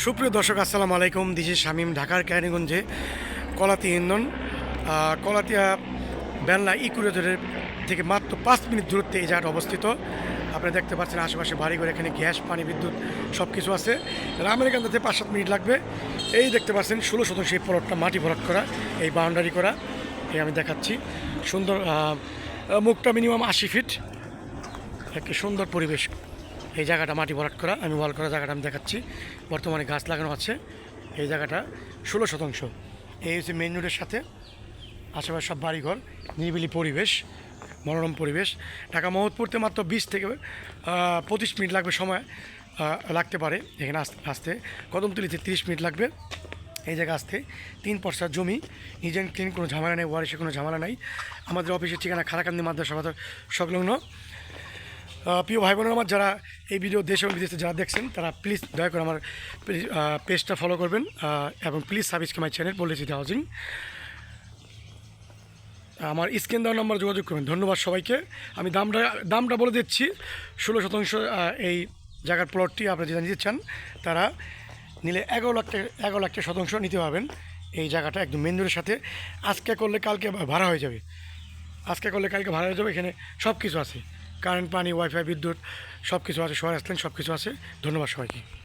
সুপ্রিয় দর্শক, আসসালামু আলাইকুম। দিস ইজ শামীম, ঢাকার ক্যারিগঞ্জে কলাতি ইন্ধন কলাতিয়া বেলনা ইকুরেজরের থেকে মাত্র পাঁচ মিনিট দূরত্বে এই জায়গাটা অবস্থিত। আপনারা দেখতে পাচ্ছেন আশেপাশে বাড়িঘর, এখানে গ্যাস, পানি, বিদ্যুৎ সব কিছু আছে। রামের এখান থেকে পাঁচ সাত মিনিট লাগবে। এই দেখতে পাচ্ছেন, ষোলো শতাংশ এই প্লটটা মাটি ভরাট করা, এই বাউন্ডারি করা। এই আমি দেখাচ্ছি। সুন্দর মুখটা মিনিমাম আশি ফিট। একটি সুন্দর পরিবেশ। এই জায়গাটা মাটি ভরাট করা, আমি ওয়াল করা জায়গাটা আমি দেখাচ্ছি। বর্তমানে গাছ লাগানো আছে, এই জায়গাটা ষোলো শতাংশ। এই হচ্ছে মেন রোডের সাথে আশেপাশে সব বাড়িঘর, নিরিবিলি পরিবেশ, মনোরম পরিবেশ। ঢাকা মহৎপুরতে মাত্র বিশ থেকে পঁচিশ মিনিট লাগবে সময় লাগতে পারে এখানে আস- আসতে। কদমতলিতে তিরিশ মিনিট লাগবে এই জায়গায় আসতে। তিন পর্সার জমি নিজের ক্লিন কোনো ঝামেলা নেই ওয়ারিসে কোনো ঝামেলা নাই। আমাদের অফিসের ঠিকানা খারাকান্দি মাদ্রাসা সংলগ্ন। প্রিয় ভাই বোনেরা আমার, যারা এই ভিডিও দেশ এবং বিদেশে যারা দেখছেন, তারা প্লিজ দয়া করে আমার পেজটা ফলো করবেন এবং প্লিজ সাবস্ক্রাইব মাই চ্যানেল পলিসিটি হাউজিং। আমার স্ক্রিন দেওয়ার নম্বর যোগাযোগ করবেন। ধন্যবাদ সবাইকে। আমি দামটা দামটা বলে দিচ্ছি। ষোলো শতাংশ এই জায়গার প্লটটি আপনারা যেটা নিতে চান, তারা নিলে এগারো লাখ টাকা এগারো লাখ টাকা শতাংশ নিতে পারবেন। এই জায়গাটা একদম মেন রোডের সাথে। আজকে করলে কালকে ভাড়া হয়ে যাবে। আজকে করলে কালকে ভাড়া হয়ে যাবে। এখানে সব কিছু আছে। কারেন্ট পানি ওয়াইফাই বিদ্যুৎ সব কিছু আছে সবাই আসলেন সব কিছু আছে। ধন্যবাদ সবাইকে।